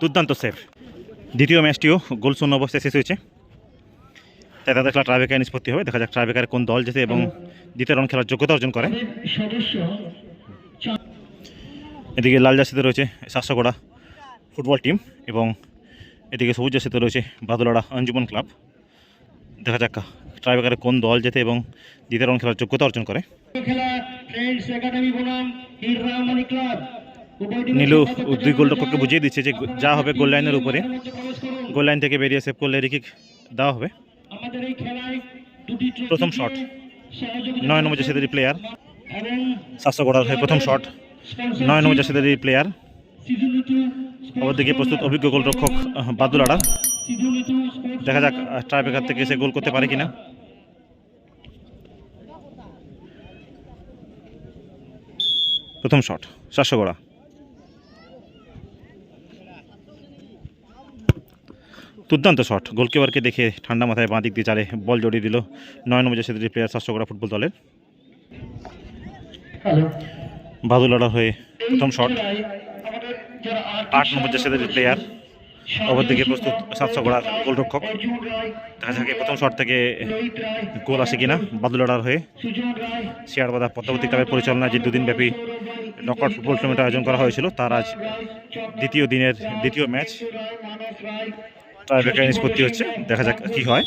দুর্দান্ত সেফ দ্বিতীয় ম্যাচটিও গোল শূন্য অবস্থায় শেষ হয়েছে। তাই তাদের খেলা ট্রাইবেকার নিষ্পত্তি হবে। দেখা যাক ট্রাইবেকার কোন দল যেতে এবং দ্বিতীয় রাউন্ড খেলার যোগ্যতা অর্জন করে। এদিকে লাল জার্সিতে রয়েছে সাতশোগড়া ফুটবল টিম এবং এদিকে সবুজ জার্সিতে রয়েছে বাদুলাড়া অঞ্জুমন ক্লাব দেখা যাক ট্রাইবেকারে কোন দল যেতে এবং দ্বিতীয় রাউন্ড খেলার যোগ্যতা অর্জন করে। ক্লাব নীলু দুই গোলরক্ষককে বুঝিয়ে দিচ্ছে যে যা হবে গোল লাইনের উপরে। গোল লাইন থেকে বেরিয়ে সেভ করলে রিকিক দেওয়া হবে। প্রথম শট নয় নম্বর জার্সিদের প্লেয়ার সাতশো গড়ার হয়ে প্রথম শট নয় নম্বর জার্সিদের প্লেয়ার অপরদিকে প্রস্তুত অভিজ্ঞ গোলরক্ষক বাদুল স্পোর্টস দেখা যাক ট্রাইবেকার থেকে এসে গোল করতে পারে কিনা। প্রথম শট চারশো গোড়া। দুর্দান্ত শট গোলকিপারকে দেখে ঠান্ডা মাথায় বাঁ দিক দিয়ে চালে বল জড়িয়ে দিল নয় নম্বর জার্সিদের প্লেয়ার গোড়া ফুটবল দলের। বাদুলাড়া হয়ে প্রথম শট আট নম্বর জার্সিদের প্লেয়ার অপরদিকে প্রস্তুত সাতশো গোড়ার গোলরক্ষক দেখা যাক প্রথম শট থেকে গোল আসে কিনা বাদুলাড়ার হয়ে শিয়ারবাদা পদ্মাবতী ক্লাবের পরিচালনায় যে দুদিন ব্যাপী নকআউট ফুটবল টুর্নামেন্ট আয়োজন করা হয়েছিল তার আজ দ্বিতীয় দিনের দ্বিতীয় ম্যাচ মানস নিষ্পত্তি হচ্ছে দেখা যাক কি হয়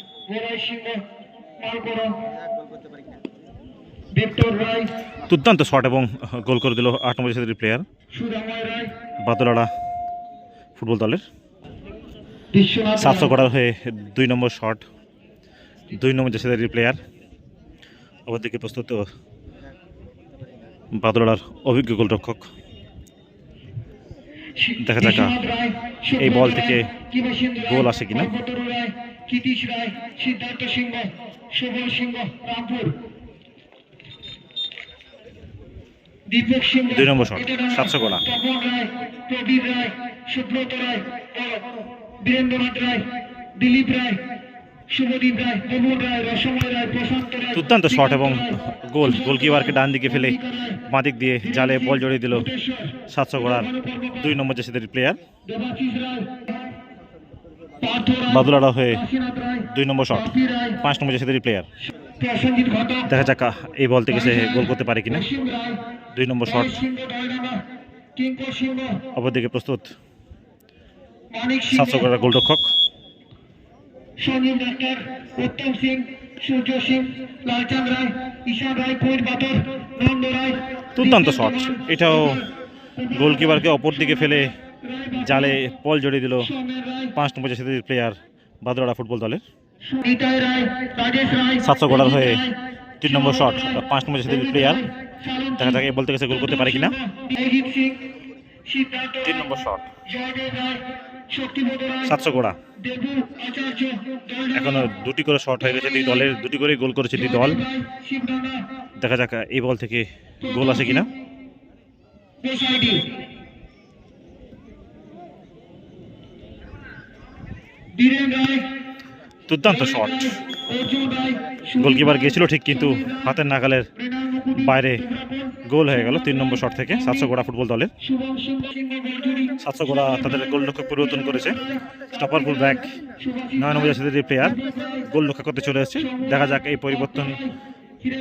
দুর্দান্ত শট এবং গোল করে দিল আট নম্বর প্লেয়ার বাদলাড়া ফুটবল দলের সাতশো করার হয়ে দুই নম্বর শট দুই নম্বর জাতীয় প্লেয়ার অপরদিকে প্রস্তুত বাদলাড়ার অভিজ্ঞ গোলরক্ষক দেখা যাক এই বল থেকে গোল আসে কিনা। কল্পতরু রায় সিদ্ধার্থ সিংহ সুবল সিংহ রামপুর দীপক সিংহ দুই নম্বর শট, সাতশো গোলা। তপন রায় প্রবীর রায় সুব্রত রায় বীরেন্দ্রনাথ রায় দিলীপ রায় শুভদীপ রায় ববুল রায় রসময় রায় প্রশান্ত রায় দুর্দান্ত শট এবং গোল গোলকিপারকে ডান দিকে ফেলে বাঁ দিক দিয়ে জালে বল জড়িয়ে দিল সাতশো গড়ার দুই নম্বর জাতীয় প্লেয়ার বাদুলাড়া হয়ে দুই নম্বর শট পাঁচ নম্বর জাতীয় প্লেয়ার দেখা যাক এই বল থেকে সে গোল করতে পারে কিনা। দুই নম্বর শট অপরদিকে প্রস্তুত মানিক সাতশো গড়ার গোলরক্ষক। সঞ্জীব ডাক্তার উত্তম সিং সূর্য সিং লালচাঁদ রায় ঈশান রায় কুইট বাতর নন্দ রায়। দুর্দান্ত শট এটাও গোলকিপারকে অপর দিকে ফেলে জালে বল জড়িয়ে দিল পাঁচ নম্বর জাতীয় প্লেয়ার বাদলাড়া ফুটবল দলের। সাতশো গড়ার হয়ে তিন নম্বর শট পাঁচ নম্বর জাতীয় প্লেয়ার দেখা যাক এই বল থেকে সে গোল করতে পারে কিনা। তিন নম্বর শট। সাতশো গোড়া। এখনও দুটি করে শট হয়ে গেছে, দুই দলের, দুটি করেই গোল করেছে দুই দল। দেখা যাক এই বল থেকে গোল আসে কিনা। দুর্দান্ত শট। গোলকিপার গিয়েছিল ঠিক, কিন্তু হাতের নাগালের বাইরে গোল হয়ে গেল তিন নম্বর শট থেকে সাতশো গোড়া ফুটবল দলের সাতশো গোড়া তাদের গোল গোলরক্ষক পরিবর্তন করেছে। স্টপার ফুল ব্যাক, নয় নম্বর জাতীয় প্লেয়ার গোলরক্ষক করতে চলে এসেছে। দেখা যাক এই পরিবর্তন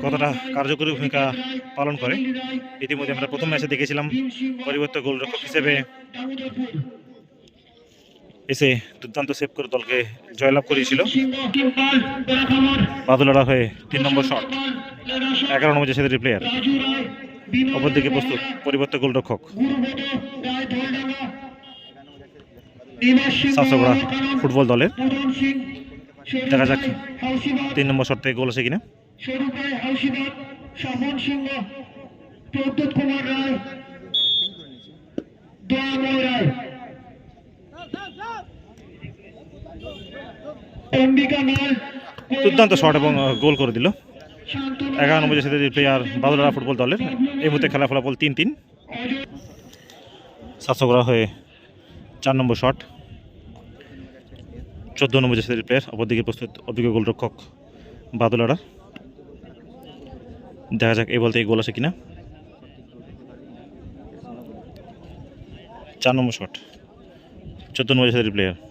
কতটা কার্যকরী ভূমিকা পালন করে। ইতিমধ্যে আমরা প্রথম ম্যাচে দেখেছিলাম পরিবর্তন গোলরক্ষক হিসেবে এসে দুর্দান্ত সেভ করে দলকে জয়লাভ করিয়েছিল বাদলাড়া হয়ে তিন নম্বর শট, এগারো নম্বর প্লেয়ার রাজু রায় বিনোদ অপরদিকে প্রস্তুত পরিবর্তন গোলরক্ষক। মহাকানন, ফুটবল দলের। দেখা যাক। তিন নম্বর শট থেকে গোল আছে কিনা। দুর্দান্ত শট এবং গোল করে দিল। এগারো নম্বর জাতীয় প্লেয়ার বাদলাড়া ফুটবল দলের এই মুহূর্তে খেলা ফলাফল তিন তিন সাতশো করা হয়ে চার নম্বর শট চোদ্দ নম্বর জাতীয় প্লেয়ার অপরদিকে প্রস্তুত অভিজ্ঞ গোলরক্ষক বাদলাড়া দেখা যাক এই বলতে এই গোল আসে কিনা। চার নম্বর শট চোদ্দ নম্বর জাসদের প্লেয়ার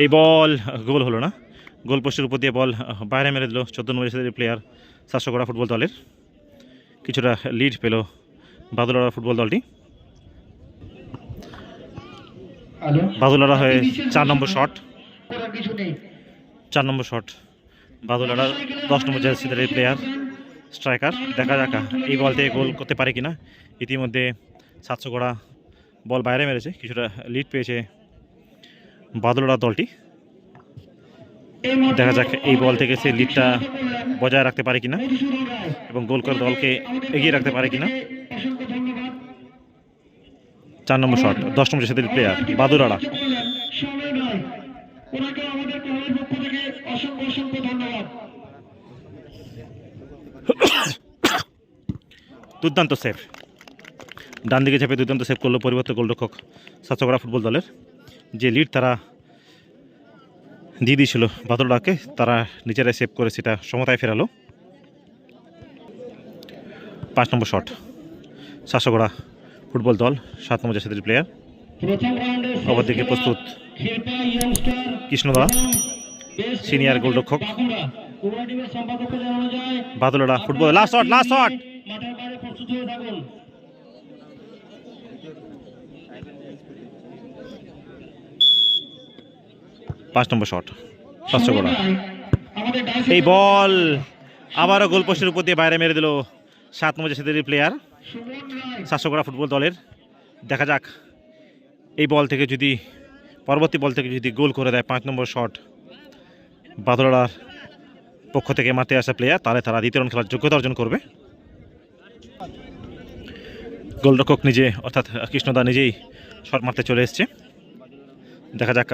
এই বল গোল হলো না। গোল পোস্টের উপর দিয়ে বল বাইরে মেরে দিল। চোদ্দ নম্বর জাসদের প্লেয়ার সাতশো করা ফুটবল দলের। কিছুটা লিড পেল বাদুলারা ফুটবল দলটি। বাদুলারা হয়ে চার নম্বর শট চার নম্বর শট বাদুলারা দশ নম্বর জার্সিদের এই প্লেয়ার স্ট্রাইকার দেখা যাক এই বল থেকে গোল করতে পারে কিনা। ইতিমধ্যে সাতশো করা বল বাইরে মেরেছে। কিছুটা লিড পেয়েছে বাদুলারা দলটি। দেখা যাক এই বল থেকে সে লিডটা বজায় রাখতে পারে কিনা এবং গোল করে দলকে এগিয়ে রাখতে পারে কিনা। চার নম্বর শট, দশ নম্বর জার্সিদের প্লেয়ার বাদুরাড়া দুর্দান্ত সেভ ডান দিকে চেপে দুর্দান্ত সেভ করল পরিবর্তে গোলরক্ষক সাতশোগড়া ফুটবল দলের। যে লিড তারা দিয়ে দিয়েছিল বাদলডাকে তারা নিজেরাই সেভ করে সেটা সমতায় ফেরালো। পাঁচ নম্বর শট সাতশোগড়া ফুটবল দল সাত নম্বর জাসিদের প্লেয়ার রাউন্ডের অপরদিকে প্রস্তুত কৃষ্ণদা সিনিয়র গোলরক্ষক। বাদলডা football last shot last shot মাঠের বাইরে প্রস্তুত হয়ে থাকুন পাঁচ নম্বর শট। সাতশোগড়া আমাদের এই বল আবারও গোলপোস্টের উপর দিয়ে বাইরে মেরে দিল সাত নম্বর জাসিদের প্লেয়ার সুমন রায় সাতশোগড়া ফুটবল দলের। দেখা যাক এই বল থেকে যদি, পরবর্তী বল থেকে যদি গোল করে দেয় পাঁচ নম্বর শট বাদলার পক্ষ থেকে মারতে আসা প্লেয়ার তাহলে তারা দ্বিতীয় রাউন্ড খেলার যোগ্যতা অর্জন করবে। গোলরক্ষক নিজে, অর্থাৎ কৃষ্ণদা নিজেই শট মারতে চলে এসছে। দেখা যাক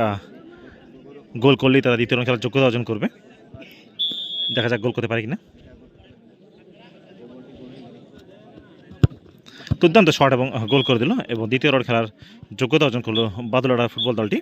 গোল করলেই তারা দ্বিতীয় খেলার যোগ্যতা অর্জন করবে। দেখা যাক গোল করতে পারে কিনা। দুর্দান্ত শট এবং গোল করে দিল এবং দ্বিতীয় রাউন্ড খেলার যোগ্যতা অর্জন করল বাদুলাড়া ফুটবল দলটি।